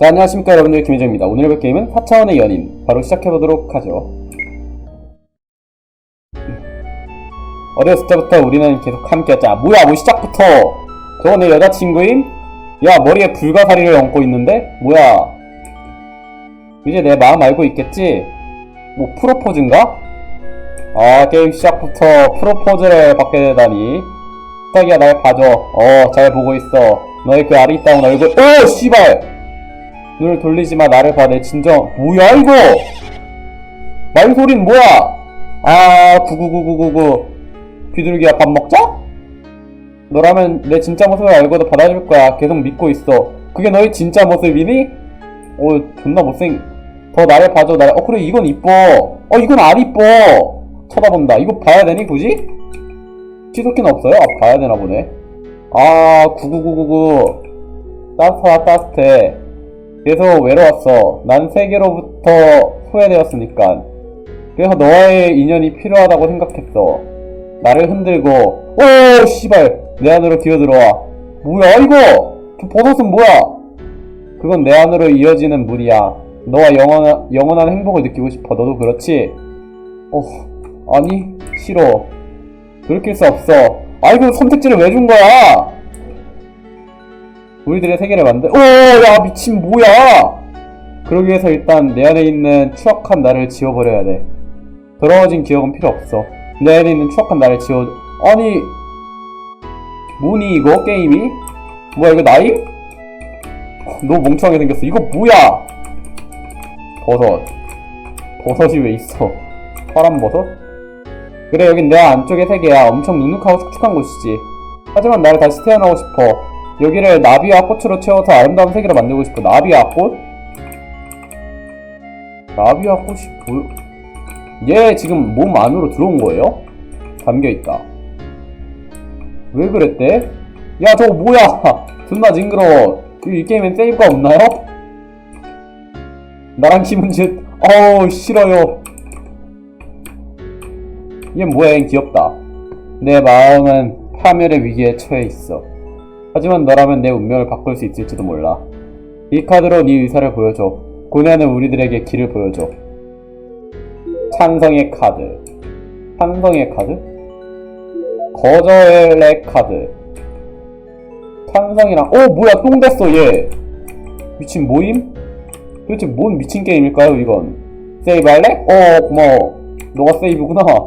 자, 안녕하십니까 여러분들 김혜정입니다. 오늘 해볼 게임은 4차원의 연인 바로 시작해보도록 하죠. 어렸을 때부터 우리는 계속 함께했자. 뭐야 뭐 시작부터 저거 내 여자친구임? 야 머리에 불가사리를 얹고 있는데? 뭐야 이제 내 마음 알고 있겠지? 뭐 프로포즈인가? 아 게임 시작부터 프로포즈를 받게 되다니 부탁이야 날 봐줘 어 잘 보고 있어 너의 그 아리따운 얼굴 오 씨발 눈을 돌리지 마 나를 봐 내. 진정. 뭐야 이거? 말소린 뭐야? 아 구구구구구구. 비둘기야 밥 먹자? 너라면 내 진짜 모습을 알고도 받아줄 거야. 계속 믿고 있어. 그게 너의 진짜 모습이니? 오 존나 못생. 더 나를 봐줘. 나를 어 그래 이건 이뻐. 어 이건 안 이뻐. 쳐다본다. 이거 봐야 되니 굳이? 취소키는 없어요? 아 봐야 되나 보네. 아 구구구구구. 따뜻하다 따뜻해 그래서 외로웠어. 난 세계로부터 후회되었으니까. 그래서 너와의 인연이 필요하다고 생각했어. 나를 흔들고, 오, 씨발! 내 안으로 기어들어와. 뭐야, 이거! 저 버섯은 뭐야? 그건 내 안으로 이어지는 물이야. 너와 영원한, 영원한 행복을 느끼고 싶어. 너도 그렇지? 어, 아니, 싫어. 돌이킬 수 없어. 아이고, 선택지를 왜 준 거야? 우리들의 세계를 만들, 오, 야, 미친, 뭐야! 그러기 위해서 일단 내 안에 있는 추억한 나를 지워버려야 돼. 더러워진 기억은 필요 없어. 내 안에 있는 추억한 나를 지워, 아니, 뭐니, 이거, 게임이? 뭐야, 이거 나임? 너무 멍청하게 생겼어. 이거 뭐야! 버섯. 버섯이 왜 있어? 파란 버섯? 그래, 여긴 내 안쪽의 세계야. 엄청 눅눅하고 축축한 곳이지. 하지만 나를 다시 태어나고 싶어. 여기를 나비와 꽃으로 채워서 아름다운 세계를 만들고 싶어. 나비와 꽃? 나비와 꽃이 보여. 얘 지금 몸 안으로 들어온 거예요? 잠겨있다. 왜 그랬대? 야, 저거 뭐야! 존나 징그러워. 이, 이 게임엔 세이브가 없나요? 나랑 김은짓, 어우, 싫어요. 얘 뭐야, 얘 귀엽다. 내 마음은 파멸의 위기에 처해 있어. 하지만 너라면 내 운명을 바꿀 수 있을지도 몰라. 이 카드로 네 의사를 보여줘. 고뇌하는 우리들에게 길을 보여줘. 찬성의 카드. 찬성의 카드? 거절의 카드. 찬성이랑, 어, 뭐야, 똥 됐어, 얘. 미친 모임? 도대체 뭔 미친 게임일까요, 이건? 세이브 할래? 어, 고마워. 너가 세이브구나. 어,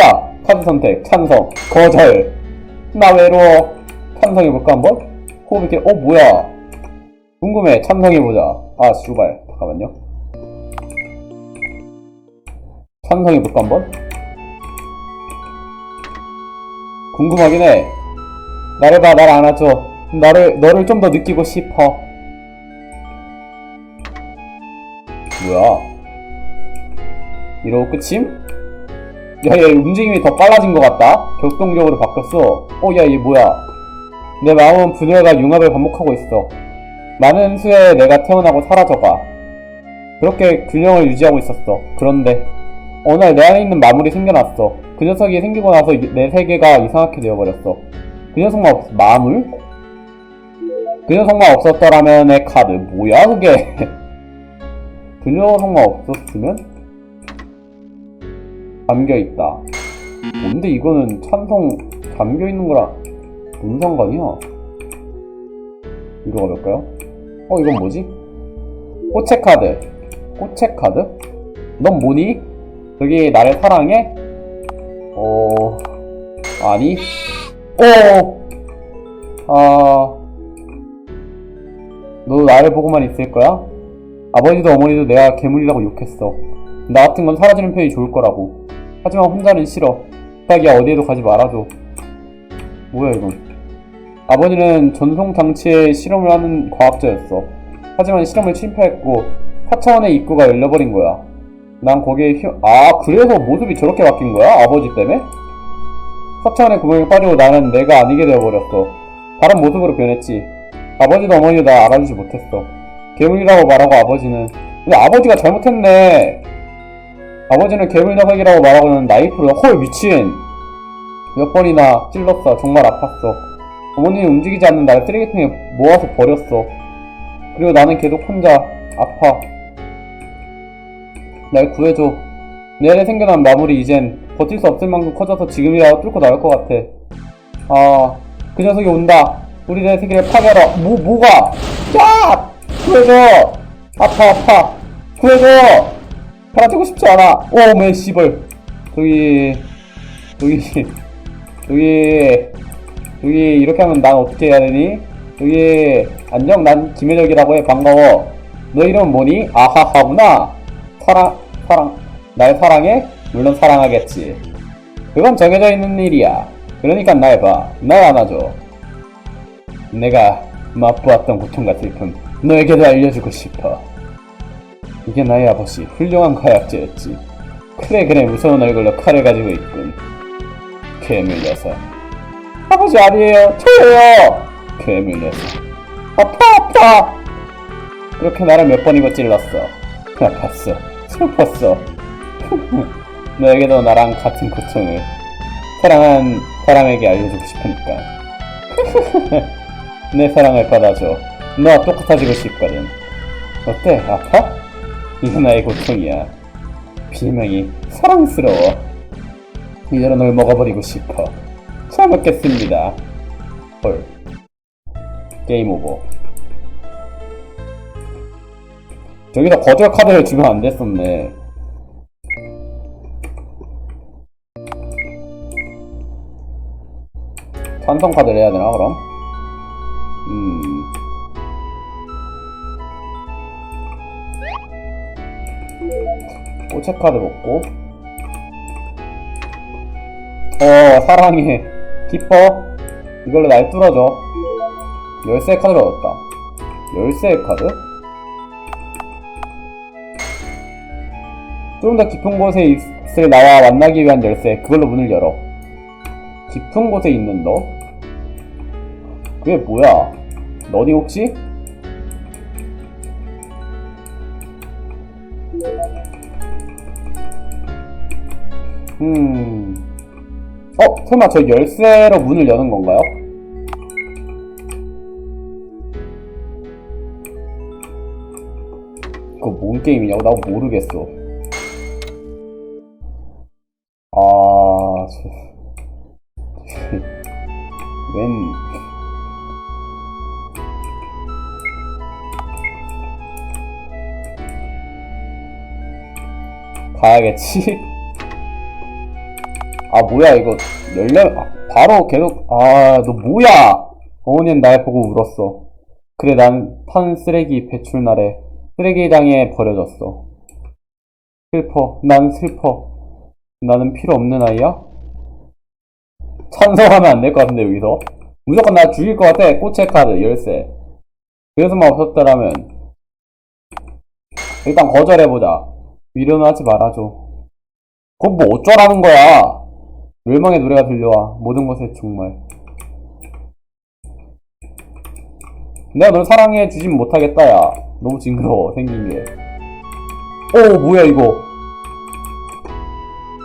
야! 카드 선택, 찬성, 거절. 나 외로워. 찬성해볼까, 한번? 호흡 이렇게, 어, 뭐야. 궁금해. 찬성해보자. 아, 슈발. 잠깐만요. 찬성해볼까, 한번? 궁금하긴 해. 나를 봐, 나를 안아줘. 나를, 너를 좀 더 느끼고 싶어. 뭐야. 이러고 끝임? 야, 얘 움직임이 더 빨라진 것 같다? 격동적으로 바뀌었어. 어, 야, 얘 뭐야. 내 마음은 분열과 융합을 반복하고 있어. 많은 수에 내가 태어나고 사라져가. 그렇게 균형을 유지하고 있었어. 그런데, 어느 날 내 안에 있는 마물이 생겨났어. 그 녀석이 생기고 나서 이- 내 세계가 이상하게 되어버렸어. 그 녀석만 없, 마물? 그 녀석만 없었더라면 의 카드. 뭐야, 그게? 그 녀석만 없었으면? 잠겨있다. 뭔데 이거는 찬성 잠겨있는 거랑 뭔 상관이야? 이거 가볼까요? 어 이건 뭐지? 꽃의 카드 꽃의 카드? 넌 뭐니? 저기 나를 사랑해? 어... 아니 어... 아... 너 나를 보고만 있을 거야? 아버지도 어머니도 내가 괴물이라고 욕했어 나 같은 건 사라지는 편이 좋을 거라고 하지만 혼자는 싫어. 부탁이야 어디에도 가지 말아줘. 뭐야 이건? 아버지는 전송 장치에 실험을 하는 과학자였어. 하지만 실험을 실패했고 4차원의 입구가 열려버린 거야. 난 거기에 휘... 아 그래서 모습이 저렇게 바뀐 거야? 아버지 때문에? 4차원의 구멍에 빠지고 나는 내가 아니게 되어버렸어. 다른 모습으로 변했지. 아버지도 어머니도 나 알아주지 못했어. 괴물이라고 말하고 아버지는 근데 아버지가 잘못했네. 아버지는 괴물 녀석이라고 말하고는 나이프로 헐 미친 몇 번이나 찔렀어 정말 아팠어 어머니는 움직이지 않는 나를 쓰레기통에 모아서 버렸어 그리고 나는 계속 혼자 아파. 날 구해줘. 내 안에 생겨난 마물이 이젠 버틸 수 없을 만큼 커져서 지금이야 뚫고 나올 것 같아. 아, 그 녀석이 온다. 우리들의 세계를 파괴하러. 뭐, 뭐가? 야! 구해줘! 아파, 아파. 구해줘! 사라지고 싶지 않아. 오, 매, 씨벌. 저기, 저기, 저기, 저기, 이렇게 하면 난 어떻게 해야 되니? 저기, 안녕, 난 김혜적이라고 해. 반가워. 너 이름 뭐니? 아하하구나. 사랑, 사랑, 날 사랑해? 물론 사랑하겠지. 그건 정해져 있는 일이야. 그러니까 날 봐. 날 안아줘. 내가 맛보았던 고통과 슬픔, 너에게도 알려주고 싶어. 이게 나의 아버지, 훌륭한 과학자였지. 그래, 그래, 무서운 얼굴로 칼을 가지고 있군. 괴물 녀석. 아버지 아니에요, 저예요! 괴물 녀석. 아파, 아파! 그렇게 나를 몇 번이고 찔렀어. 아팠어. 슬펐어. 너에게도 나랑 같은 고통을 사랑한 사람에게 알려주고 싶으니까. 내 사랑을 받아줘. 너와 똑같아지고 싶거든. 어때? 아파? 이게 나의 고통이야. 비명이 사랑스러워. 이대로 널 먹어버리고 싶어. 잘 먹겠습니다. 헐. 게임 오버. 저기서 거절 카드를 주면 안 됐었네. 찬성 카드를 해야 되나, 그럼? 꽃의 카드 먹고. 어, 사랑해. 기뻐. 이걸로 날 뚫어줘. 열쇠 카드를 얻었다. 열쇠 카드? 좀더 깊은 곳에 있을 나와 만나기 위한 열쇠. 그걸로 문을 열어. 깊은 곳에 있는 너? 그게 뭐야? 너니 혹시? 음. 어? 설마 저 열쇠로 문을 여는 건가요? 그거 뭔 게임이냐고? 나 모르겠어. 아, 저... 웬... 가야겠지? 아 뭐야 이거. 열려 아, 바로 계속 아 너 뭐야? 어머니는 날 보고 울었어. 그래 난판 쓰레기 배출 날에 쓰레기장에 버려졌어. 슬퍼. 난 슬퍼. 나는 필요 없는 아이야? 찬성하면 안 될 것 같은데 여기서? 무조건 나 죽일 것 같아. 꽃의 카드 열쇠. 그래서만 없었더라면. 일단 거절해보자. 미련은 하지 말아줘. 그건 뭐 어쩌라는 거야 멸망의 노래가 들려와. 모든 것에 정말. 내가 널 사랑해 주진 못하겠다 야. 너무 징그러워 생긴 게오 뭐야 이거.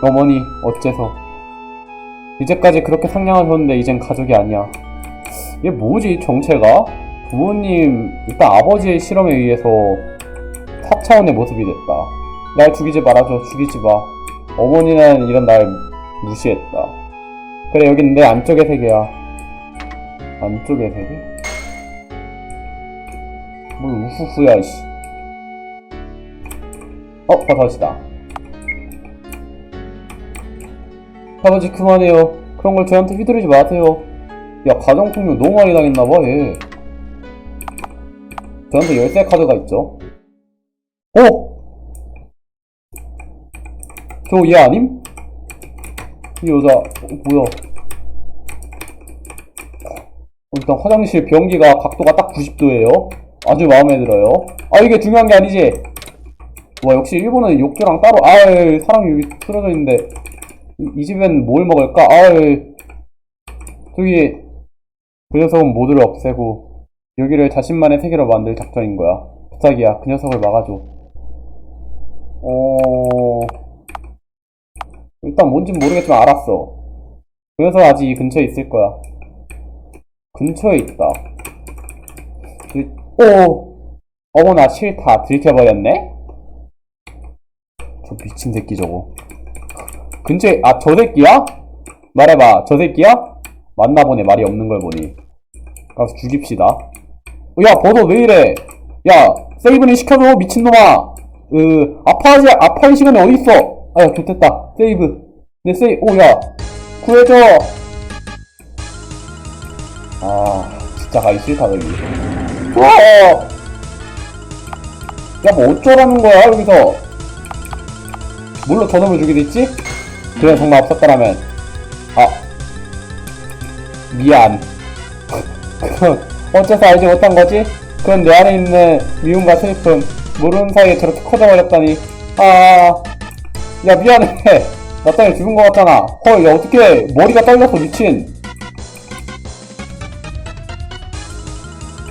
어머니 어째서. 이제까지 그렇게 상냥하셨는데 이젠 가족이 아니야. 이게 뭐지 정체가? 부모님 일단 아버지의 실험에 의해서 4차원의 모습이 됐다. 날 죽이지 말아줘 죽이지 마. 어머니는 이런 날 무시했다 그래 여긴 내 안쪽의 세계야 안쪽의 세계? 뭘 우후후야 씨 어? 버섯이다 아버지 그만해요 그런 걸 저한테 휘두르지 마세요 야 가정폭력 너무 많이 당했나봐 얘 저한테 열쇠 카드가 있죠 어? 저얘 아님? 이 여자 어, 뭐야? 어, 일단 화장실 변기가 각도가 딱 90도예요. 아주 마음에 들어요. 아 이게 중요한 게 아니지? 와 역시 일본은 욕조랑 따로 아유 사람이 여기 틀어져 있는데 이, 이 집엔 뭘 먹을까? 아유. 저기 그 녀석은 모두를 없애고 여기를 자신만의 세계로 만들 작전인 거야. 부탁이야. 그 녀석을 막아줘. 어... 일단 뭔진 모르겠지만 알았어. 그 녀석 아직 이 근처에 있을 거야. 근처에 있다. 그- 오! 어머나 싫다 들켜버렸네? 저 미친 새끼 저거 근처에 아 저 새끼야? 말해봐 저 새끼야? 맞나 보네 말이 없는 걸 보니 가서 죽입시다 어, 야 버섯 왜 이래 야 세이브는 시켜줘 미친놈아 으 아파하지 아파할 시간이 어딨어 아야 좋됐다. 세이브. 내 세이 오 야. 구해줘. 아 진짜 가기 싫다 여기. 좋아! 야 뭐 어쩌라는 거야 여기서? 물로 저놈을 죽이겠지? 그래 정말 없었더라면. 아. 미안. 어째서 알지 못한 거지? 그건 내 안에 있는 미움과 슬픔 모르는 사이에 저렇게 커져버렸다니. 아 야 미안해. 나 때문에 죽은 거 같잖아. 헐야 어떻게 머리가 떨렸어 미친.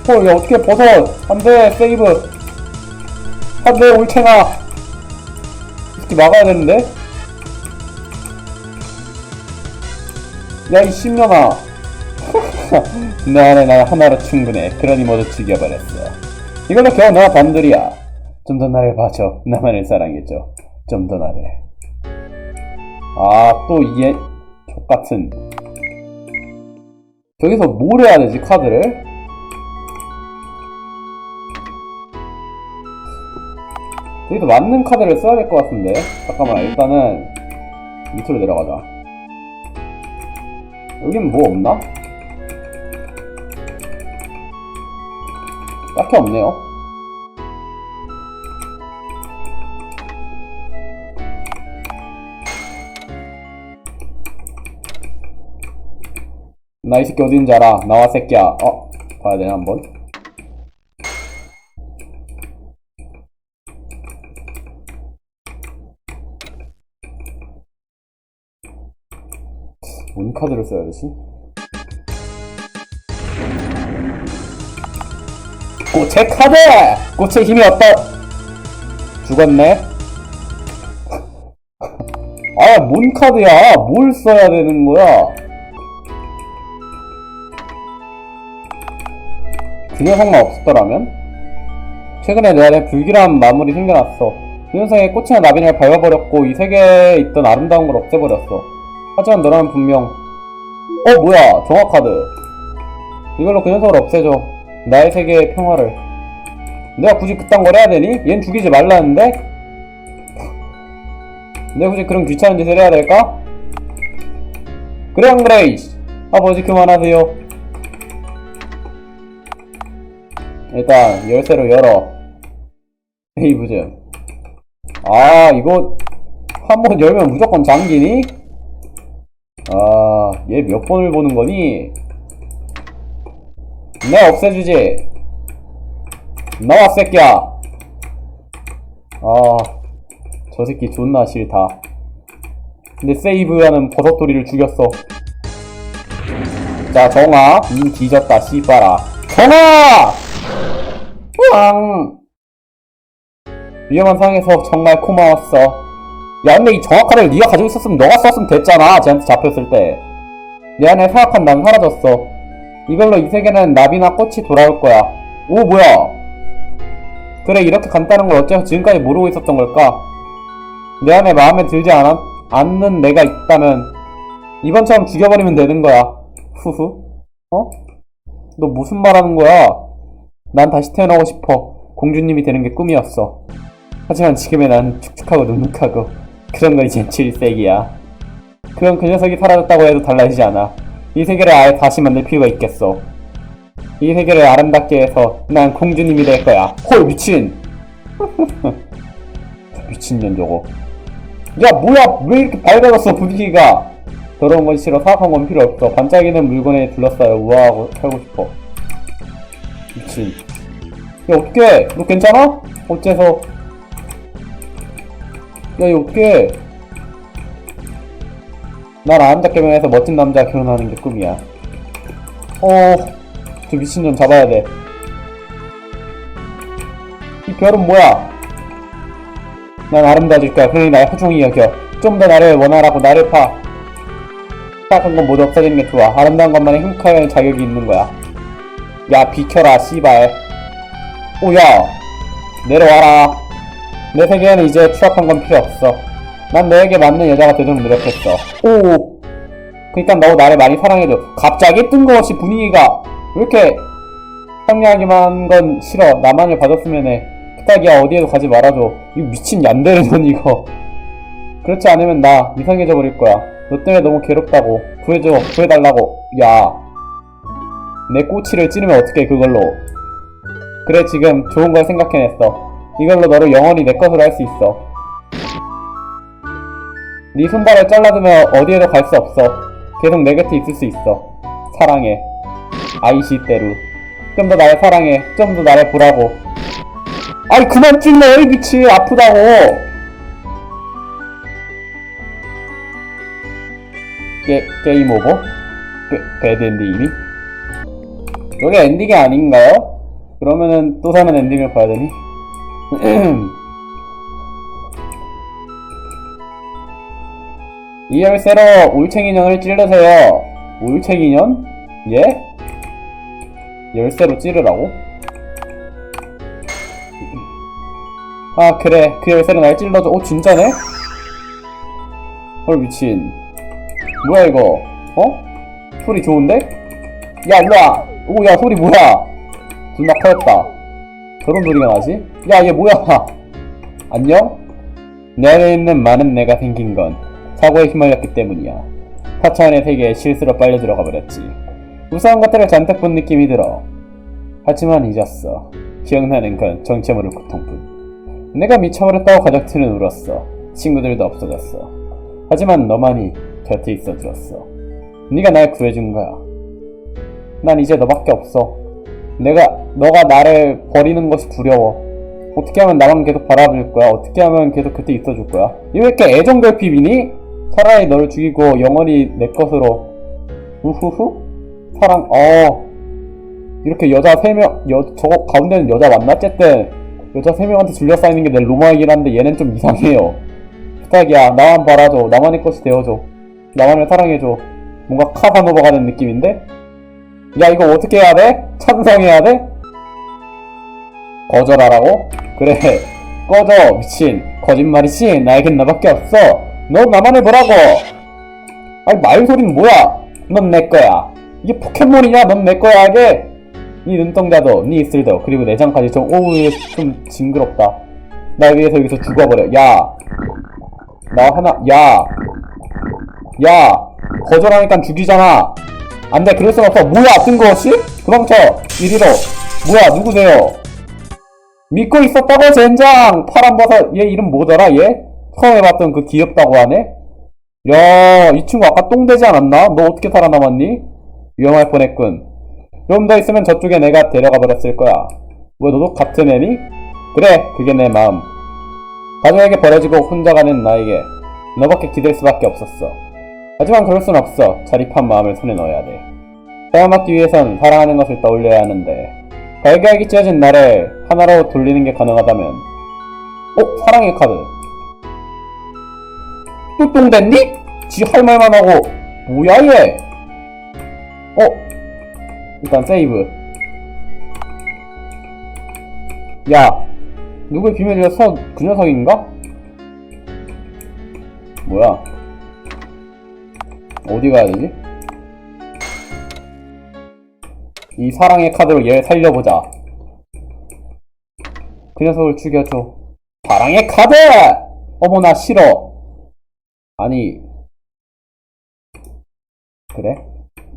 헐야 어떻게 버섯 안돼 세이브. 안돼 올챙아. 이렇게 막아야 되는데? 야 이 신년아. 내 안에 난 하나로 충분해. 그러니 모두 죽여버렸어. 이걸로 겨우 너와 단둘이야. 좀 더 나를 봐줘. 나만을 사랑해줘 좀더 나를 아또 이게 족같은. 저기서 뭘 해야 되지 카드를? 여기서 맞는 카드를 써야 될 것 같은데. 잠깐만 일단은 밑으로 내려가자. 여긴 뭐 없나? 딱히 없네요 나 이 새끼 어딘지 알아 나와 새끼야 어? 봐야 되나 한번 뭔 카드를 써야 되지? 꽃의 카드! 꽃의 힘이 없다! 죽었네? 아, 뭔 카드야? 뭘 써야 되는 거야? 그 녀석만 없었더라면? 최근에 내 안에 불길한 마물이 생겨났어. 그 녀석의 꽃이나 나비를 밟아버렸고 이 세계에 있던 아름다운 걸 없애버렸어. 하지만 너라면 분명 어 뭐야 정화카드 이걸로 그 녀석을 없애줘 나의 세계의 평화를 내가 굳이 그딴 걸 해야 되니? 얜 죽이지 말라는데? 내가 굳이 그런 귀찮은 짓을 해야 될까? 그래 안 그래. 아버지 그만하세요 일단 열쇠로 열어 에이브 좀아 이거 한 번 열면 무조건 잠기니? 아, 얘 몇 번을 보는 거니? 내 없애주지. 나와, 새끼야. 아, 저 새끼 존나 싫다. 근데 세이브하는 버섯돌이를 죽였어. 자, 정아. 님 뒤졌다, 씨발아. 정아! 으앙! 위험한 상황에서 정말 고마웠어. 야 근데 이 정확한을 네가 가지고 있었으면 너가 썼으면 됐잖아 쟤한테 잡혔을 때. 내 안에 사악한 난 사라졌어. 이걸로 이 세계는 나비나 꽃이 돌아올 거야. 오 뭐야? 그래 이렇게 간단한 걸 어째서 지금까지 모르고 있었던 걸까? 내 안에 마음에 들지 않아, 않는 내가 있다면 이번처럼 죽여버리면 되는 거야. 후후. 어? 너 무슨 말 하는 거야 난 다시 태어나고 싶어 공주님이 되는 게 꿈이었어 하지만 지금의 난 축축하고 눅눅하고 그런 건 이젠 7세기야. 그건 그 녀석이 사라졌다고 해도 달라지지 않아. 이 세계를 아예 다시 만들 필요가 있겠어. 이 세계를 아름답게 해서 난 공주님이 될 거야. 헐 미친! 미친년 저거. 야 뭐야 왜 이렇게 밝아졌어 분위기가. 더러운 건 싫어 사악한 건 필요 없어. 반짝이는 물건에 둘러싸여 우아하고 살고 싶어. 미친. 야 어떡해 너 괜찮아? 어째서 야, 이거 어떡해. 날 아름답게 변해서 멋진 남자 결혼하는 게 꿈이야. 어, 저 미친년 잡아야 돼. 이 별은 뭐야? 난 아름다워질 거야. 그러니 날 허종이 여겨. 좀 더 나를 원하라고 나를 파. 사악한 건 모두 없어지는 게 좋아. 아름다운 것만에 행복할 자격이 있는 거야. 야, 비켜라, 씨발. 오, 야. 내려와라. 내 세계에는 이제 추악한 건 필요 없어. 난 너에게 맞는 여자가 되도록 노력했어. 오. 그니까 너 나를 많이 사랑해줘. 갑자기 뜬금없이 분위기가 왜 이렇게 상냥하기만 한건 싫어. 나만을 봐줬으면 해. 부탁이야 어디에도 가지 말아줘. 이 미친 얀데르전 이거. 그렇지 않으면 나 이상해져 버릴 거야. 너 때문에 너무 괴롭다고. 구해줘. 구해달라고. 야. 내 꼬치를 찌르면 어떡해 그걸로. 그래 지금 좋은 걸 생각해냈어. 이걸로 너를 영원히 내 것으로 할 수 있어. 네 손발을 잘라두면 어디에도 갈 수 없어. 계속 내 곁에 있을 수 있어. 사랑해. 아이시대루. 좀 더 나를 사랑해. 좀 더 나를 보라고. 아이 그만 찔러 이 미치 아프다고. 게, 게임 오버? 배, 배드 엔딩이니? 여기 엔딩이 아닌가요? 그러면은 또 사는 엔딩을 봐야 되니? 이 열쇠로 올챙이년을 찌르세요. 올챙이년? 예? 열쇠로 찌르라고? 아 그래 그 열쇠로 날 찔러줘. 오 진짜네? 헐 미친. 뭐야 이거? 어? 소리 좋은데? 야 일로와. 오야 소리 뭐야? 존나 커졌다. 저런 소리가 나지? 야얘 뭐야? 안녕? 내 안에 있는 많은 내가 생긴 건 사고에 휘말렸기 때문이야. 타차원의 세계에 실수로 빨려 들어가 버렸지. 무서운 것들을 잔뜩 본 느낌이 들어. 하지만 잊었어. 기억나는 건 정체 모를 고통뿐. 내가 미쳐버렸다고 가족들은 울었어. 친구들도 없어졌어. 하지만 너만이 곁에 있어주었어. 네가 날 구해준 거야. 난 이제 너밖에 없어. 내가 너가 나를 버리는 것이 두려워. 어떻게 하면 나만 계속 바라볼 거야? 어떻게 하면 계속 곁에 있어줄 거야? 이왜 이렇게 애정 결핍이니? 차라리 너를 죽이고 영원히 내 것으로. 우후후? 사랑, 어. 이렇게 여자 세 명, 여, 저거 가운데는 여자 맞나? 어쨌든, 여자 세 명한테 둘러싸이는 게 내 로마이긴 한데 얘는 좀 이상해요. 부탁이야, 나만 바라줘. 나만의 것이 되어줘. 나만을 사랑해줘. 뭔가 카사노바 가는 느낌인데? 야, 이거 어떻게 해야 돼? 찬성해야 돼? 거절하라고? 그래. 꺼져 미친. 거짓말이지? 나에겐 나밖에 없어. 너 나만을 보라고. 아니 말소리는 뭐야? 넌 내 거야. 이게 포켓몬이냐? 넌 내 거야 하게. 네 눈동자도 네 입술도 그리고 내장까지 좀 오우 좀 징그럽다. 날 위해서 여기서 죽어버려. 야 나 하나 야. 야, 거절하니까 죽이잖아. 안 돼, 그럴 순 없어. 뭐야, 뜬금없이? 도망쳐. 이리로. 뭐야, 누구세요? 믿고 있었다고, 젠장! 파란버섯, 얘 이름 뭐더라, 얘? 처음에 봤던 그 귀엽다고 하네? 야, 이 친구 아까 똥 되지 않았나? 너 어떻게 살아남았니? 위험할 뻔했군. 좀 더 있으면 저쪽에 내가 데려가 버렸을 거야. 뭐, 너도 같은 애니? 그래, 그게 내 마음. 가족에게 버려지고 혼자 가는 나에게 너밖에 기댈 수밖에 없었어. 하지만 그럴 순 없어. 자립한 마음을 손에 넣어야 돼. 싸움하기 위해선 사랑하는 것을 떠올려야 하는데 갈갈기 찢어진 나를 하나로 돌리는 게 가능하다면 어? 사랑의 카드 또똥 됐니? 지 할 말만 하고 뭐야 얘? 어? 일단 세이브 야 누굴 비밀이었어? 그 녀석인가? 뭐야 어디 가야 되지? 이 사랑의 카드로 얘를 살려보자. 그 녀석을 죽여줘. 사랑의 카드! 어머나 싫어. 아니. 그래?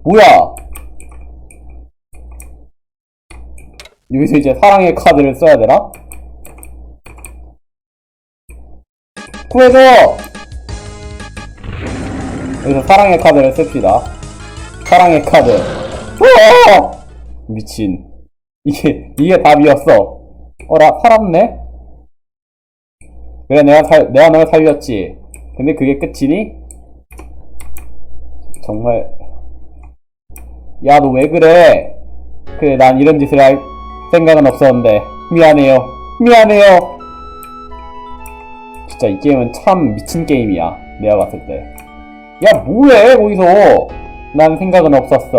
뭐야? 여기서 이제 사랑의 카드를 써야 되나? 구해줘! 여기서 사랑의 카드를 씁시다. 사랑의 카드. 미친. 이게, 이게 답이었어. 어라, 살았네? 그래, 내가 살, 내가 널 살렸지. 근데 그게 끝이니? 정말. 야, 너 왜 그래? 그래, 난 이런 짓을 할 생각은 없었는데. 미안해요. 미안해요. 진짜 이 게임은 참 미친 게임이야. 내가 봤을 때. 야, 뭐해, 거기서? 난 생각은 없었어.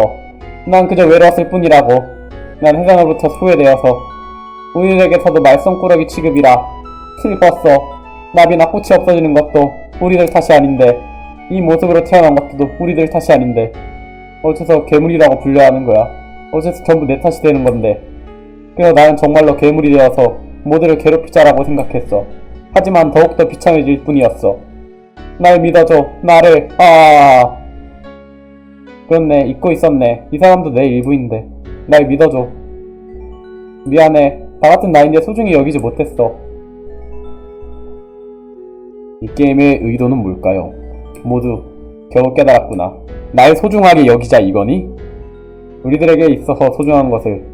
난 그저 외로웠을 뿐이라고. 난 세상으로부터 소외되어서. 우리들에게서도 말썽꾸러기 취급이라. 슬펐어 나비나 꽃이 없어지는 것도 우리들 탓이 아닌데. 이 모습으로 태어난 것도 우리들 탓이 아닌데. 어째서 괴물이라고 불려야 하는 거야? 어째서 전부 내 탓이 되는 건데? 그래서 나는 정말로 괴물이 되어서 모두를 괴롭히자라고 생각했어. 하지만 더욱더 비참해질 뿐이었어 날 믿어줘. 나를. 아. 그렇네. 잊고 있었네. 이 사람도 내 일부인데. 날 믿어줘. 미안해. 다 같은 나인데 소중히 여기지 못했어. 이 게임의 의도는 뭘까요? 모두 겨우 깨달았구나. 날 소중하게 여기자 이거니? 우리들에게 있어서 소중한 것을.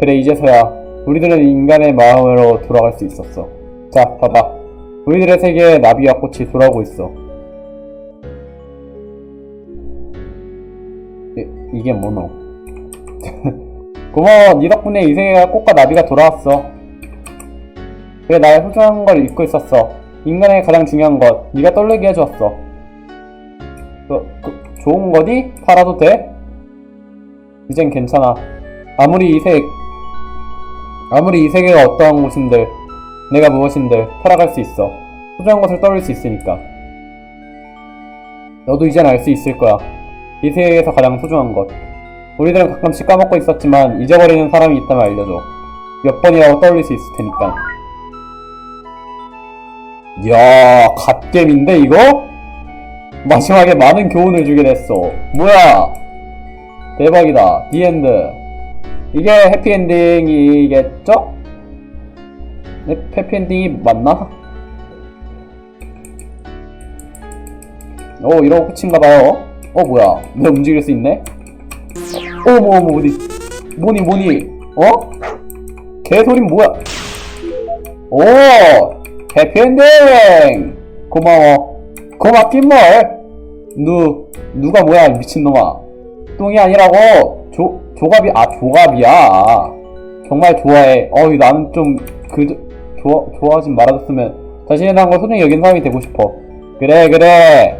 그래 이제서야 우리들은 인간의 마음으로 돌아갈 수 있었어. 자 봐봐 우리들의 세계에 나비와 꽃이 돌아오고 있어. 이, 이게 뭐노? 고마워. 니 덕분에 이 세계가 꽃과 나비가 돌아왔어. 그래 나의 소중한 걸 잊고 있었어. 인간의 가장 중요한 것 네가 떨리게 해주었어. 그, 그, 좋은 거니? 팔아도 돼? 이젠 괜찮아. 아무리 이 세, 아무리 이 세계가 어떠한 곳인들 내가 무엇인들 살아갈 수 있어. 소중한 것을 떠올릴 수 있으니까. 너도 이젠 알 수 있을 거야. 이 세계에서 가장 소중한 것. 우리들은 가끔씩 까먹고 있었지만 잊어버리는 사람이 있다면 알려줘. 몇 번이라고 떠올릴 수 있을 테니까. 이야 갓겜인데 이거? 마지막에 많은 교훈을 주게 됐어. 뭐야? 대박이다. 디엔드. 이게 해피엔딩이겠죠? 네, 해피엔딩이 맞나? 오 이러고 끝인가봐요. 어 뭐야? 내가 움직일 수 있네? 어머 어머 어디? 뭐니 뭐니? 어? 개소린 뭐야? 오 해피엔딩! 고마워. 고맙긴 뭘 누 누가 뭐야 미친놈아? 똥이 아니라고. 조 조갑이 아 조갑이야. 정말 좋아해. 어이 나는 좀 그 좋아 좋아하진 말아줬으면 대한 걸 소중히 여긴 사람이 되고 싶어. 그래 그래.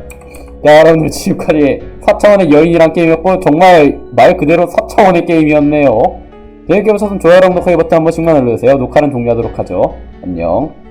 야 여러분들 지금까지 4차원의 여인이란 게임이었고 정말 말 그대로 4차원의 게임이었네요. 재밌게 보셨으면 좋아요랑 구독하기 버튼 한 번씩만 눌러주세요. 녹화는 종료하도록 하죠. 안녕